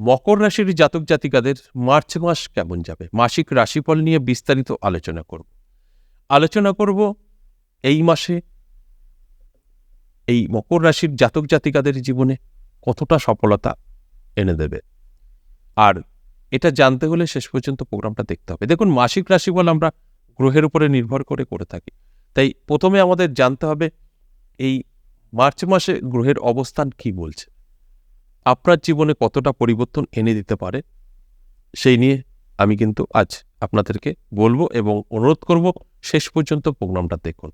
মকর রাশির জাতক জাতিকাদের মার্চ মাস কেমন যাবে? মাসিক রাশিফল নিয়ে বিস্তারিত আলোচনা করব। আলোচনা করব এই মাসে এই মকর রাশির জাতক জাতিকাদের জীবনে কতটা সফলতা এনে দেবে। আর এটা জানতে হলে শেষ পর্যন্ত প্রোগ্রামটা দেখতে হবে। দেখুন, মাসিক রাশিফল আমরা গ্রহের উপরে নির্ভর করে করে থাকি। তাই প্রথমে আমাদের জানতে হবে এই মার্চ মাসে গ্রহের অবস্থান কি বলছে। আপনার জীবনে কতটা পরিবর্তন এনে দিতে পারে, সেই নিয়ে আমি কিন্তু আজ আপনাদেরকে বলব এবং অনুরোধ করব শেষ পর্যন্ত প্রোগ্রামটা দেখুন।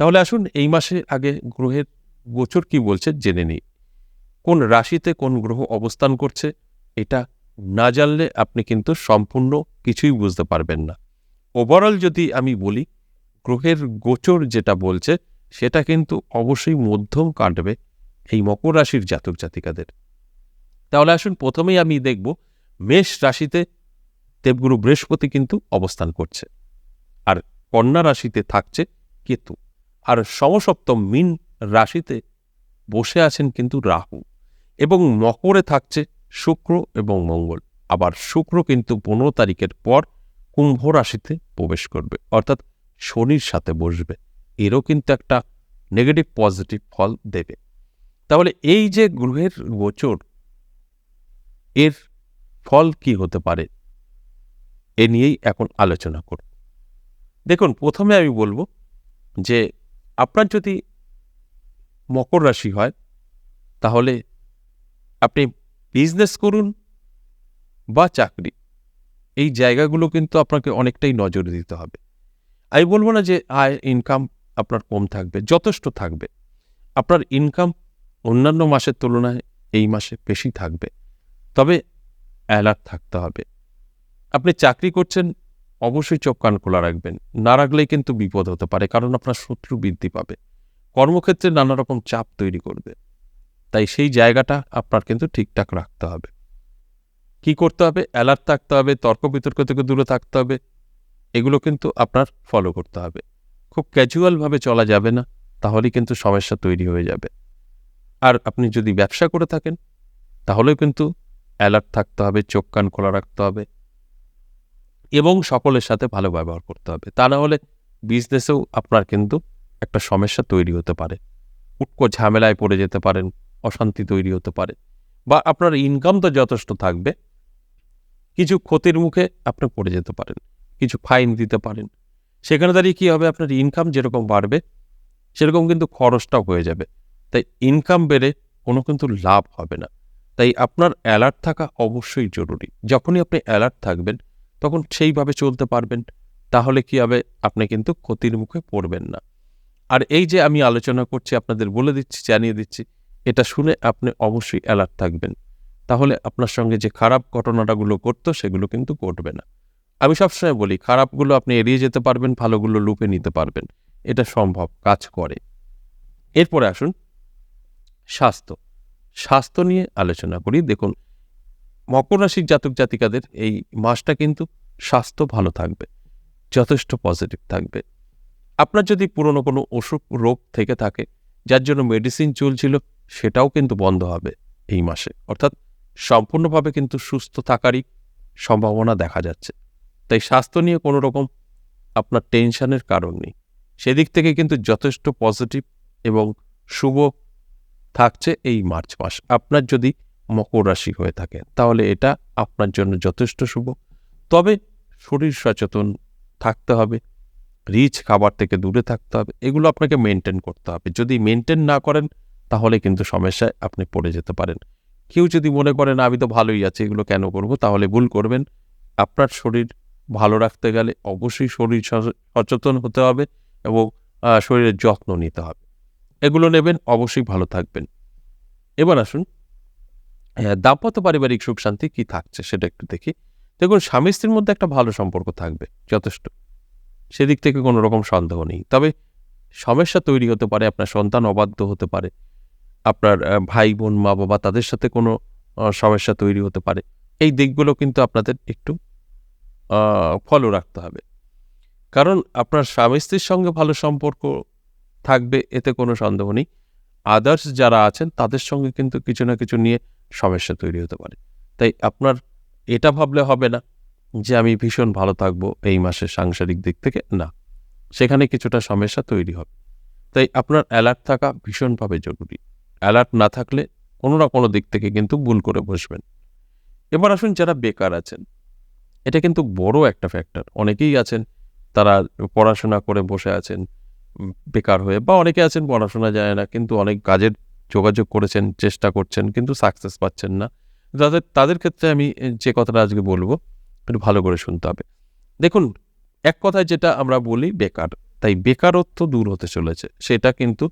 তাহলে আসুন এই মাসে আগে গ্রহের গোচর কি বলছে জেনে নিই। কোন রাশিতে কোন গ্রহ অবস্থান করছে, এটা না জানলে আপনি কিন্তু সম্পূর্ণ কিছুই বুঝতে পারবেন না। ওভারঅল যদি আমি বলি, গ্রহের গোচর যেটা বলছে, সেটা কিন্তু অবশ্যই মধ্যম কাটবে এই মকর রাশির জাতক জাতিকাদের। তাহলে আসুন প্রথমেই আমি দেখব, মেষ রাশিতে দেবগুরু বৃহস্পতি কিন্তু অবস্থান করছে। আর কন্যা রাশিতে থাকছে কেতু। আর সমসপ্তম মিন রাশিতে বসে আছেন কিন্তু রাহু। এবং মকরে থাকছে শুক্র এবং মঙ্গল। আবার শুক্র কিন্তু পনেরো তারিখের পর কুম্ভ রাশিতে প্রবেশ করবে। অর্থাৎ শনির সাথে বসবে। এরও কিন্তু একটা নেগেটিভ পজিটিভ ফল দেবে। তাহলে এই যে গ্রহের গোচর, এর ফল কি হতে পারে? এ নিয়েই এখন আলোচনা করব। দেখুন, প্রথমে আমি বলব যে আপনার যদি মকর রাশি হয়, তাহলে আপনি বিজনেস করুন বা চাকরি, এই জায়গাগুলো কিন্তু আপনাকে অনেকটাই নজর দিতে হবে। আমি বলব না যে আয় ইনকাম আপনার কম থাকবে, যথেষ্ট থাকবে। আপনার ইনকাম অন্যান্য মাসের তুলনায় এই মাসে বেশি থাকবে। তবে অ্যালার্ট থাকতে হবে। আপনি চাকরি করছেন, অবশ্যই চোখ কান খোলা রাখবেন। না রাখলেই কিন্তু বিপদ হতে পারে, কারণ আপনার শত্রু বৃদ্ধি পাবে। কর্মক্ষেত্রে নানা রকম চাপ তৈরি করবে। তাই সেই জায়গাটা আপনার কিন্তু ঠিকঠাক রাখতে হবে। কি করতে হবে? অ্যালার্ট থাকতে হবে, তর্ক বিতর্ক থেকে দূরে থাকতে হবে। এগুলো কিন্তু আপনার ফলো করতে হবে। খুব ক্যাজুয়ালভাবে চলা যাবে না, তাহলেই কিন্তু সমস্যা তৈরি হয়ে যাবে। আর আপনি যদি ব্যবসা করে থাকেন তাহলেও কিন্তু অ্যালার্ট থাকতে হবে, চোখ কান খোলা রাখতে হবে এবং সকলের সাথে ভালো ব্যবহার করতে হবে। তা না হলে বিজনেসেও আপনার কিন্তু একটা সমস্যা তৈরি হতে পারে। উটকো ঝামেলায় পড়ে যেতে পারেন, অশান্তি তৈরি হতে পারে বা আপনার ইনকাম তো যথেষ্ট থাকবে, কিছু ক্ষতির মুখে আপনি পড়ে যেতে পারেন, কিছু ফাইন দিতে পারেন। সেখানে দাঁড়িয়ে কী হবে? আপনার ইনকাম যেরকম বাড়বে, সেরকম কিন্তু খরচটাও হয়ে যাবে। তাই ইনকাম বেড়ে কোনো কিন্তু লাভ হবে না। তাই আপনার অ্যালার্ট থাকা অবশ্যই জরুরি। যখনই আপনি অ্যালার্ট থাকবেন, তখন সেইভাবে চলতে পারবেন, তাহলে কি হবে? আপনি কিন্তু ক্ষতির মুখে পড়বেন না। আর এই যে আমি আলোচনা করছি, আপনাদের বলে দিচ্ছি, জানিয়ে দিচ্ছি, এটা শুনে আপনি অবশ্যই অ্যালার্ট থাকবেন। তাহলে আপনার সঙ্গে যে খারাপ ঘটনাটাগুলো করতো সেগুলো কিন্তু ঘটবে না। আমি সবসময় বলি, খারাপগুলো আপনি এড়িয়ে যেতে পারবেন, ভালোগুলো লুপে নিতে পারবেন। এটা সম্ভব, কাজ করে। এরপরে আসুন স্বাস্থ্য। স্বাস্থ্য নিয়ে আলোচনা করি। দেখুন, মকর রাশির জাতক জাতিকাদের এই মাসটা কিন্তু স্বাস্থ্য ভালো থাকবে, যথেষ্ট পজিটিভ থাকবে। আপনার যদি পুরনো কোনো অসুখ, রোগ থেকে থাকে, যার জন্য মেডিসিন চলছিল, সেটাও কিন্তু বন্ধ হবে এই মাসে। অর্থাৎ সম্পূর্ণভাবে কিন্তু সুস্থ থাকারই সম্ভাবনা দেখা যাচ্ছে। তাই স্বাস্থ্য নিয়ে কোনো রকম আপনার টেনশনের কারণ নেই। সেদিক থেকে কিন্তু যথেষ্ট পজিটিভ এবং শুভ থাকছে এই মার্চ মাস। আপনার যদি মকর রাশি হয়ে থাকে, তাহলে এটা আপনার জন্য যথেষ্ট শুভ। তবে শরীর সচেতন থাকতে হবে, রিচ খাবার থেকে দূরে থাকতে হবে, এগুলো আপনাকে মেনটেন করতে হবে। যদি মেনটেন না করেন, তাহলে কিন্তু সমস্যায় আপনি পড়ে যেতে পারেন। কেউ যদি মনে করেন আমি তো ভালোই আছে, এগুলো কেন করব? তাহলে ভুল করবেন। আপনার শরীর ভালো রাখতে গেলে অবশ্যই শরীর সচেতন হতে হবে এবং শরীরের যত্ন নিতে হবে। এগুলো নেবেন, অবশ্যই ভালো থাকবেন। এবার আসুন দাম্পত্য পারিবারিক সুখ শান্তি কী থাকছে সেটা একটু দেখি। দেখুন, স্বামী স্ত্রীর মধ্যে একটা ভালো সম্পর্ক থাকবে, যথেষ্ট। সেদিক থেকে কোনো রকম সন্দেহ নেই। তবে সমস্যা তৈরি হতে পারে, আপনার সন্তান অবাধ্য হতে পারে, আপনার ভাই, বোন, মা, বাবা তাদের সাথে কোনো সমস্যা তৈরি হতে পারে। এই দিকগুলো কিন্তু আপনাদের একটু ফলো রাখতে হবে। কারণ আপনার স্বামী স্ত্রীর সঙ্গে ভালো সম্পর্ক থাকবে, এতে কোনো সন্দেহ নেই। আদার্স যারা আছেন, তাদের সঙ্গে কিন্তু কিছু না কিছু নিয়ে সমস্যা তৈরি হতে পারে। তাই আপনার এটা ভাবলে হবে না যে আমি ভীষণ ভালো থাকব এই মাসে সাংসারিক দিক থেকে। না, সেখানে কিছুটা সমস্যা তৈরি হবে। তাই আপনার অ্যালার্ট থাকা ভীষণভাবে জরুরি। অ্যালার্ট না থাকলে কোনো না কোনো দিক থেকে কিন্তু ভুল করে বসবেন। এবার আসুন যারা বেকার আছেন, এটা কিন্তু বড় একটা ফ্যাক্টর অনেকেই আছেন, তারা পড়াশোনা করে বসে আছেন বেকার হয়ে বা অনেকে আছেন পড়াশোনা যায় না, কিন্তু অনেক কাজের যোগাযোগ করেছেন, চেষ্টা করছেন, কিন্তু সাকসেস পাচ্ছেন না। তাদের তাদের ক্ষেত্রে আমি যে কথাটা আজকে বলব, একটু ভালো করে শুনতে হবে। দেখুন, এক কথায় যেটা আমরা বলি বেকার, তাই বেকারত্ব দূর হতে চলেছে। সেটা কিন্তু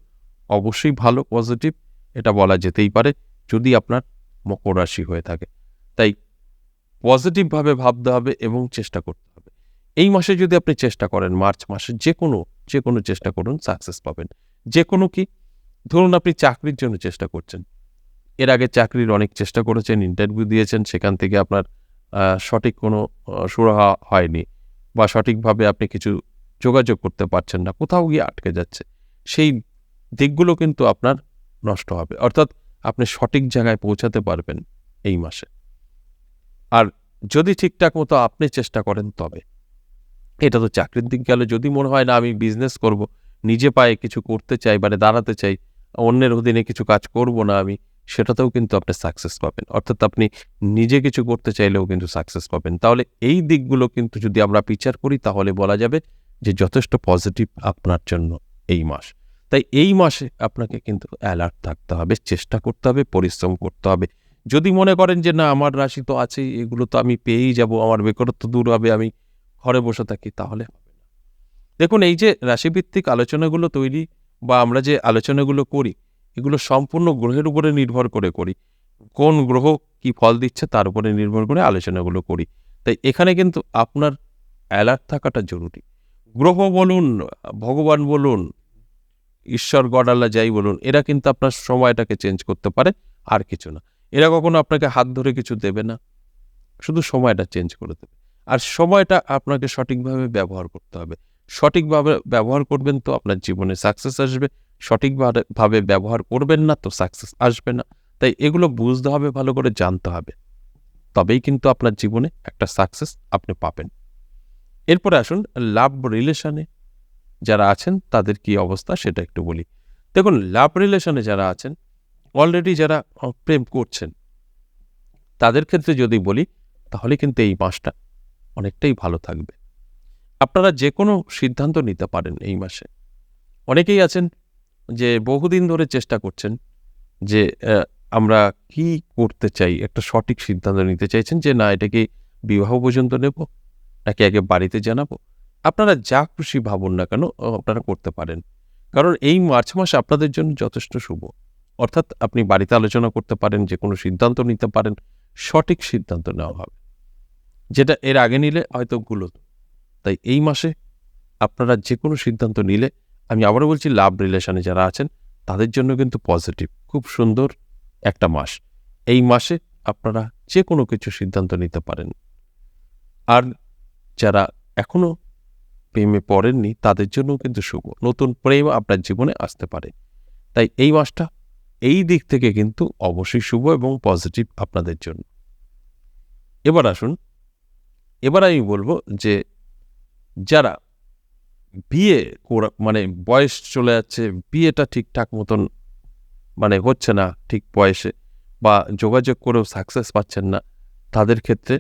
অবশ্যই ভালো পজিটিভ এটা বলা যেতেই পারে, যদি আপনার মকর রাশি হয়ে থাকে। তাই পজিটিভভাবে ভাবতে হবে এবং চেষ্টা করতে হবে। এই মাসে যদি আপনি চেষ্টা করেন, মার্চ মাসে যে কোনো যে কোনো চেষ্টা করুন সাকসেস পাবেন। যে কোনো কি, ধরুন আপনি চাকরির জন্য চেষ্টা করছেন। এর আগে চাকরির অনেক চেষ্টা করেছেন ইন্টারভিউ দিয়েছেন, সেখান থেকে আপনার সঠিক কোনো সুরাহা হয়নি বা সঠিকভাবে আপনি কিছু যোগাযোগ করতে পারছেন না, কোথাও গিয়ে আটকে যাচ্ছে। সেই দিকগুলো কিন্তু আপনার নষ্ট হবে। অর্থাৎ আপনি সঠিক জায়গায় পৌঁছাতে পারবেন এই মাসে। আর যদি ঠিকঠাক মতো আপনি চেষ্টা করেন তবে। এটা তো চাকরির দিক গেলে। যদি মনে হয় না আমি বিজনেস করব, নিজে পায়ে কিছু করতে চাই মানে দাঁড়াতে চাই, অন্যের অধীনে কিছু কাজ করব না আমি, সেটাতেও কিন্তু আপনি সাকসেস পাবেন। অর্থাৎ আপনি নিজে কিছু করতে চাইলেও কিন্তু সাকসেস পাবেন। তাহলে এই দিকগুলো কিন্তু যদি আমরা বিচার করি, তাহলে বলা যাবে যে যথেষ্ট পজিটিভ আপনার জন্য এই মাস। তাই এই মাসে আপনাকে কিন্তু অ্যালার্ট থাকতে হবে, চেষ্টা করতে হবে, পরিশ্রম করতে হবে। যদি মনে করেন যে না, আমার রাশি তো আছেই, এগুলো তো আমি পেয়েই যাব, আমার বেকারত্ব দূর হবে, আমি ঘরে বসে থাকি তাহলে। দেখুন, এই যে রাশিভিত্তিক আলোচনাগুলো তৈরি বা আমরা যে আলোচনাগুলো করি, এগুলো সম্পূর্ণ গ্রহের উপরে নির্ভর করে করি। কোন গ্রহ কি ফল দিচ্ছে তার উপরে নির্ভর করে আলোচনাগুলো করি। তাই এখানে কিন্তু আপনার অ্যালার্ট থাকাটা জরুরি। গ্রহ বলুন, ভগবান বলুন, ঈশ্বর, গড, আল্লাহ যাই বলুন, এরা কিন্তু আপনার সময়টাকে চেঞ্জ করতে পারে, আর কিছু না। এরা কখনো আপনাকে হাত ধরে কিছু দেবে না। শুধু সময়টা চেঞ্জ করে দেবে। আর সময়টা আপনাকে সঠিকভাবে ব্যবহার করতে হবে। সঠিকভাবে ব্যবহার করবেন তো আপনার জীবনে সাকসেস আসবে। সঠিকভাবে ব্যবহার করবেন না তো সাকসেস আসবে না। তাই এগুলো বুঝতে হবে, ভালো করে জানতে হবে। তবেই কিন্তু আপনার জীবনে একটা সাকসেস আপনি পাবেন। এরপরে আসুন লাভ রিলেশনে যারা আছেন, তাদের কি অবস্থা সেটা একটু বলি। দেখুন লাভ রিলেশনে যারা আছেন অলরেডি যারা প্রেম করছেন, তাদের ক্ষেত্রে যদি বলি, তাহলে কিন্তু এই মাসটা অনেকটাই ভালো থাকবে। আপনারা যে কোনো সিদ্ধান্ত নিতে পারেন এই মাসে। অনেকেই আছেন যে বহুদিন ধরে চেষ্টা করছেন যে আমরা কি করতে চাই, একটা সঠিক সিদ্ধান্ত নিতে চাইছেন যে, না, এটাকে বিবাহ পর্যন্ত নেব, নাকি আগে বাড়িতে জানাব। আপনারা যা খুশি ভাবুন না কেন আপনারা করতে পারেন। কারণ এই মার্চ মাস আপনাদের জন্য যথেষ্ট শুভ। অর্থাৎ আপনি বাড়িতে আলোচনা করতে পারেন যে কোনো সিদ্ধান্ত নিতে পারেন, সঠিক সিদ্ধান্ত নেওয়া হবে। যেটা এর আগে নিলে হয়তো ভুল হতো। তাই এই মাসে আপনারা যে কোনো সিদ্ধান্ত নিলে, আমি আবারও বলছি, লাভ রিলেশনে যারা আছেন, তাদের জন্য কিন্তু পজিটিভ, খুব সুন্দর একটা মাস। এই মাসে আপনারা যে কোনো কিছু সিদ্ধান্ত নিতে পারেন। আর যারা এখনও প্রেমে পড়েননি, তাদের জন্যও কিন্তু শুভ। নতুন প্রেম আপনার জীবনে আসতে পারে। তাই এই মাসটা এই দিক থেকে কিন্তু অবশ্যই শুভ এবং পজিটিভ আপনাদের জন্য। এবার আসুন এবার আমি বলব যে যারা বিয়ে মানে বয়স চলে যাচ্ছে, বিয়েটা ঠিকঠাক মতন মানে হচ্ছে না ঠিক বয়সে বা যোগাযোগ করেও সাকসেস পাচ্ছেন না, তাদের ক্ষেত্রে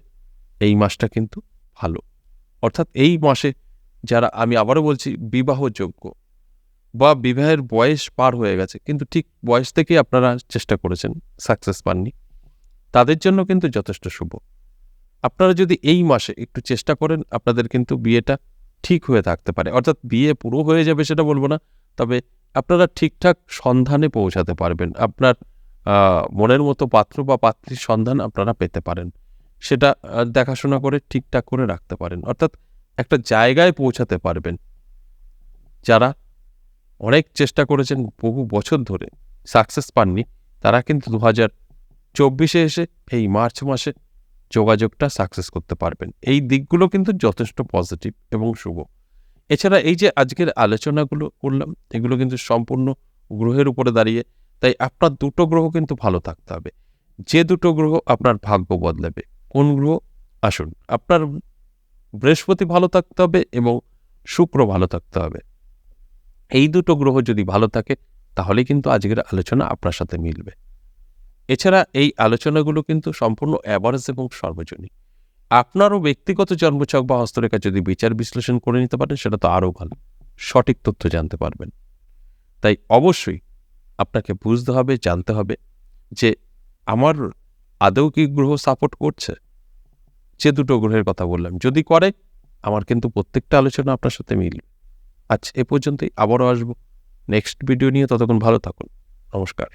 এই মাসটা কিন্তু ভালো। অর্থাৎ এই মাসে যারা, আমি আবারও বলছি, বিবাহযোগ্য বা বিবাহের বয়স পার হয়ে গেছে, কিন্তু ঠিক বয়স থেকেই আপনারা চেষ্টা করেছেন সাকসেস পাননি, তাদের জন্য কিন্তু যথেষ্ট শুভ। আপনারা যদি এই মাসে একটু চেষ্টা করেন, আপনাদের কিন্তু বিয়েটা ঠিক হয়ে থাকতে পারে। অর্থাৎ বিয়ে পুরো হয়ে যাবে সেটা বলব না, তবে আপনারা ঠিকঠাক সন্ধানে পৌঁছাতে পারবেন। আপনার মনের মতো পাত্র বা পাত্রীর সন্ধান আপনারা পেতে পারেন। সেটা দেখাশোনা করে ঠিকঠাক করে রাখতে পারেন। অর্থাৎ একটা জায়গায় পৌঁছাতে পারবেন। যারা অনেক চেষ্টা করেছেন বহু বছর ধরে, সাকসেস পাননি, তারা কিন্তু দু হাজার চব্বিশে এসে এই মার্চ মাসে যোগাযোগটা সাকসেস করতে পারবেন। এই দিকগুলো কিন্তু যথেষ্ট পজিটিভ এবং শুভ। এছাড়া এই যে আজকের আলোচনাগুলো করলাম, এগুলো কিন্তু সম্পূর্ণ গ্রহের উপরে দাঁড়িয়ে, তাই আপনার দুটো গ্রহ কিন্তু ভালো থাকতে হবে। যে দুটো গ্রহ আপনার ভাগ্য বদলাবে, কোন গ্রহ? আসুন, আপনার বৃহস্পতি ভালো থাকতে হবে এবং শুক্র ভালো থাকতে হবে। এই দুটো গ্রহ যদি ভালো থাকে, তাহলে কিন্তু আজকের আলোচনা আপনার সাথে মিলবে। এছাড়া এই আলোচনাগুলো কিন্তু সম্পূর্ণ অ্যাভারেজ এবং সর্বজনীন। আপনারও ব্যক্তিগত জন্মছক বা হস্তরেখা যদি বিচার বিশ্লেষণ করে নিতে পারেন, সেটা তো আরও ভালো। সঠিক তথ্য জানতে পারবেন। তাই অবশ্যই আপনাকে বুঝতে হবে, জানতে হবে যে আমার আদৌ কি গ্রহ সাপোর্ট করছে? যে দুটো গ্রহের কথা বললাম। যদি করে, আমার কিন্তু প্রত্যেকটা আলোচনা আপনার সাথে মিলবে। আচ্ছা এ পর্যন্তই, আবারও আসব। নেক্সট ভিডিও নিয়ে ততক্ষণ ভালো থাকুন। নমস্কার।